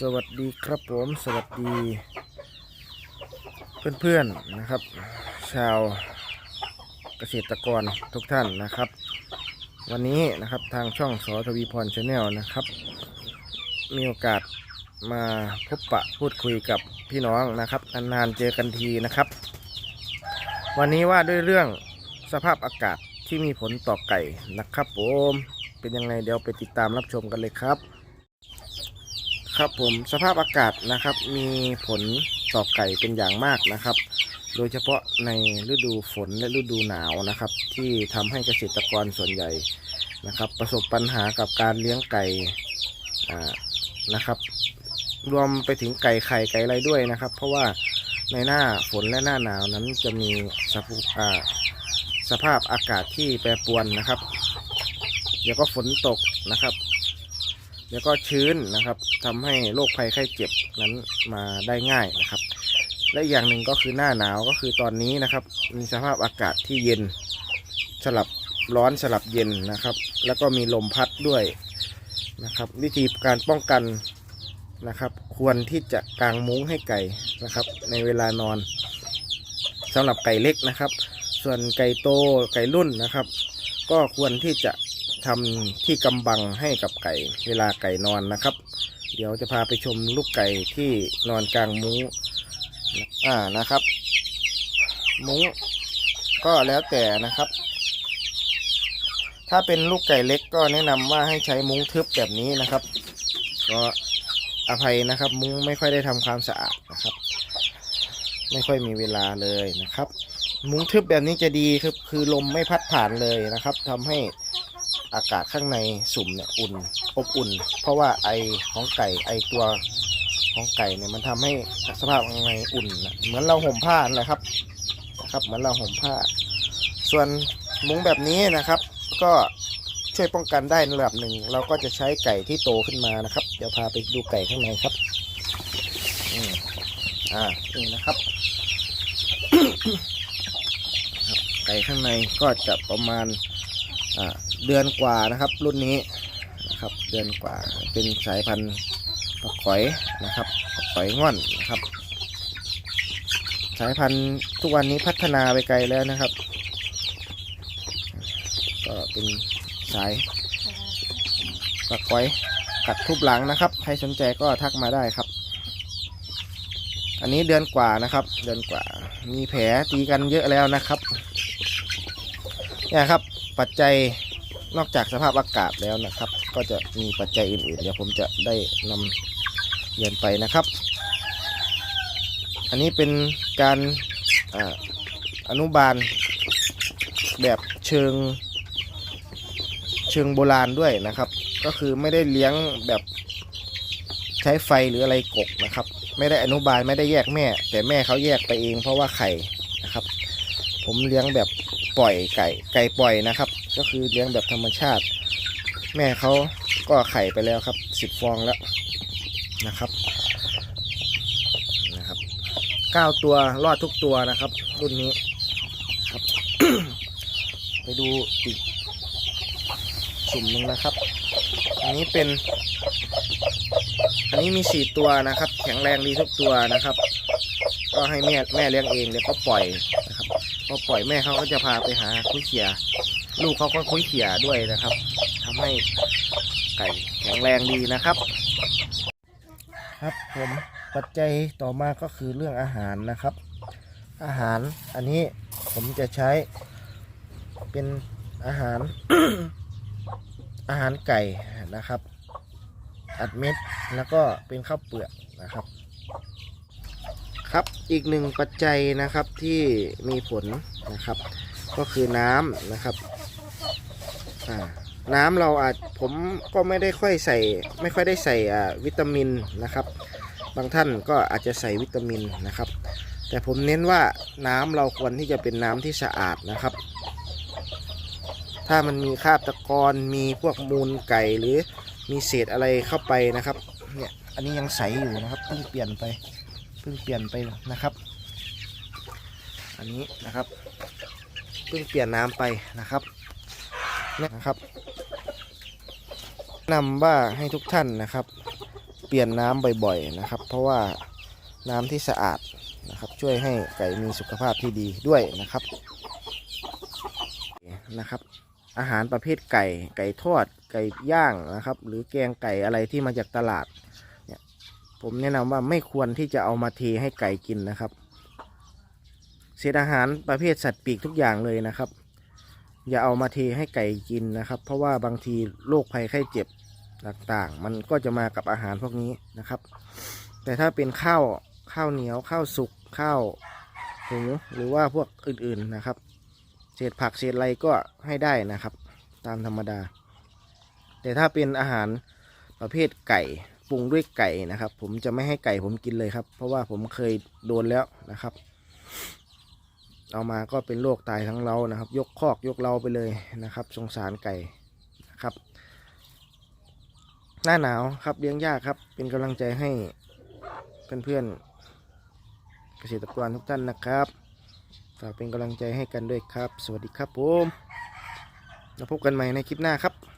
สวัสดีครับผมสวัสดี เพื่อนๆนะครับ ชาวเกษตรกรทุกท่านนะครับ วันนี้นะครับทางช่องสอทวีพรชาแนลนะครับ มีโอกาสมาพบปะพูดคุยกับพี่น้องนะครับนานๆเจอกันทีนะครับ วันนี้ว่าด้วยเรื่องสภาพอากาศที่มีผลต่อไก่นะครับผมเป็นยังไงเดี๋ยวไปติดตามรับชมกันเลยครับ ครับผมสภาพอากาศนะครับมีผลต่อไก่เป็นอย่างมากนะครับ โดยเฉพาะในฤดูฝนและฤดูหนาวนะครับ ที่ทำให้เกษตรกรส่วนใหญ่นะครับ ประสบปัญหากับการเลี้ยงไก่นะครับ รวมไปถึงไก่ไข่ไก่อะไรด้วยนะครับ เพราะว่าในหน้าฝนและหน้าหนาวนั้นจะมีสภาพอาสภาพอากาศที่แปรปรวนนะครับ เดี๋ยวก็ฝนตกนะครับ แล้วก็ชื้นนะครับทำให้โรคภัยไข้เจ็บนั้นมาได้ง่ายนะครับ และอย่างหนึ่งก็คือหน้าหนาวก็คือตอนนี้นะครับ มีสภาพอากาศที่เย็นสลับร้อนสลับเย็นนะครับ แล้วก็มีลมพัดด้วยนะครับ วิธีการป้องกันนะครับ ควรที่จะกางมุ้งให้ไก่นะครับ ในเวลานอนสำหรับไก่เล็กนะครับ ส่วนไก่โตไก่รุ่นนะครับ ก็ควรที่จะ ทำที่กำบังให้กับไก่ เวลาไก่นอนนะครับ เดี๋ยวจะพาไปชมลูกไก่ที่นอนกลางมุ้งอ่านะครับ มุ้งก็แล้วแต่นะครับ ถ้าเป็นลูกไก่เล็กก็แนะนำว่าให้ใช้มุ้งทึบแบบนี้นะครับ ก็อภัยนะครับ มุ้งไม่ค่อยได้ทำความสะอาดนะครับ ไม่ค่อยมีเวลาเลยนะครับ มุ้งทึบแบบนี้จะดีคือคือลมไม่พัดผ่านเลยนะครับทำให้ อากาศข้างในสุ่มเนี่ยอุ่นอบอุ่น เพราะว่าไอของไก่ไอตัวของไก่เนี่ยมันทำให้สภาพข้างในอุ่นนะเหมือนเราห่มผ้านั่นแหละครับนะครับ เหมือนเราห่มผ้า ส่วนมุ้งแบบนี้นะครับ ก็ช่วยป้องกันได้ในระดับหนึ่ง เราก็จะใช้ไก่ที่โตขึ้นมานะครับ เดี๋ยวพาไปดูไก่ข้างในครับอืมอ่านี่นะครับไก่ข้างในก็จะประมาณอ่า เดือนกว่านะครับ รุ่นนี้นะครับ เดือนกว่าเป็นสายพันธุ์ปลาขอยนะครับปลาขอยง่อนนะครับ สายพันธุ์ทุกวันนี้พัฒนาไปไกลแล้วนะครับ ก็เป็นสายปลาขอยกัดทุบหลังนะครับ ใครสนใจก็ทักมาได้ครับ อันนี้เดือนกว่านะครับ เดือนกว่า มีแผลตีกันเยอะแล้วนะครับเนี่ยครับ ปัจจัย นอกจากสภาพอากาศแล้วนะครับ ก็จะมีปัจจัยอื่นๆเดี๋ยวผมจะได้นำเรียนไปนะครับ อันนี้เป็นการออนุบาลแบบเชิงเชิงโบราณด้วยนะครับ ก็คือไม่ได้เลี้ยงแบบใช้ไฟหรืออะไรกกนะครับ ไม่ได้อนุบาลไม่ได้แยกแม่ แต่แม่เขาแยกไปเองเพราะว่าไข่นะครับ ผมเลี้ยงแบบปล่อยไก่ไก่ปล่อยนะครับ ก็คือเลี้ยงแบบธรรมชาติ แม่เขาก็ไข่ไปแล้วครับสิบฟองแล้วนะครับนะครับเก้าตัวรอดทุกตัวนะครับ รุ่นนี้ครับ ไปดูอีกสุ่มหนึ่งนะครับ อันนี้เป็น อันนี้มีสี่ตัวนะครับ แข็งแรงดีทุกตัวนะครับ ก็ให้แม่แม่เลี้ยงเองเดี๋ยวก็ปล่อยนะครับพอปล่อยแม่เขาก็จะพาไปหาคุ้ยเขี่ย ลูกเขาก็คุ้ยเขี่ยด้วยนะครับทำให้ไก่แข็งแรงดีนะครับ ครับผมปัจจัยต่อมาก็คือเรื่องอาหารนะครับ อาหารอันนี้ผมจะใช้เป็นอาหาร อาหารไก่นะครับ อัดเม็ดแล้วก็เป็นข้าวเปลือกนะครับ ครับอีกหนึ่งปัจจัยนะครับที่มีผลนะครับ ก็คือน้ำนะครับ อ่าน้ำเราอาจผมก็ไม่ได้ค่อยใส่ ไม่ค่อยได้ใส่วิตามินนะครับ บางท่านก็อาจจะใส่วิตามินนะครับ แต่ผมเน้นว่าน้ำเราควรที่จะเป็นน้ำที่สะอาดนะครับ ถ้ามันมีคราบตะกอนมีพวกมูลไก่หรือมีเศษอะไรเข้าไปนะครับเนี่ยอันนี้ยังใสอยู่นะครับเพิ่งเปลี่ยนไปเพิ่งเปลี่ยนไปนะครับ อันนี้นะครับเพิ่งเปลี่ยนน้ำไปนะครับ นะครับแนะนำว่าให้ทุกท่านนะครับ เปลี่ยนน้ำบ่อยๆนะครับ เพราะว่าน้ำที่สะอาดนะครับ ช่วยให้ไก่มีสุขภาพที่ดีด้วยนะครับนะครับ อาหารประเภทไก่ ไก่ทอด ไก่ย่างนะครับ หรือแกงไก่อะไรที่มาจากตลาดเนี่ยผมแนะนำว่าไม่ควรที่จะเอามาเทให้ไก่กินนะครับ เศษอาหารประเภทสัตว์ปีกทุกอย่างเลยนะครับ อย่าเอามาเทให้ไก่กินนะครับ เพราะว่าบางทีโรคภัยไข้เจ็บต่างๆ มันก็จะมากับอาหารพวกนี้นะครับ แต่ถ้าเป็นข้าวข้าวเหนียวข้าวสุกข้าวหุงหรือว่าพวกอื่นๆนะครับ เศษผักเศษอะไรก็ให้ได้นะครับ ตามธรรมดา แต่ถ้าเป็นอาหารประเภทไก่ปรุงด้วยไก่นะครับ ผมจะไม่ให้ไก่ผมกินเลยครับ เพราะว่าผมเคยโดนแล้วนะครับ เอามาก็เป็นโรคตายทั้งเรานะครับ ยกคอกยกเราไปเลยนะครับ สงสารไก่นะครับ หน้าหนาวครับเลี้ยงยากครับ เป็นกำลังใจให้เพื่อนๆเกษตรกรทุกท่านนะครับฝากเป็นกำลังใจให้กันด้วยครับ สวัสดีครับผมแล้วพบกันใหม่ในคลิปหน้าครับ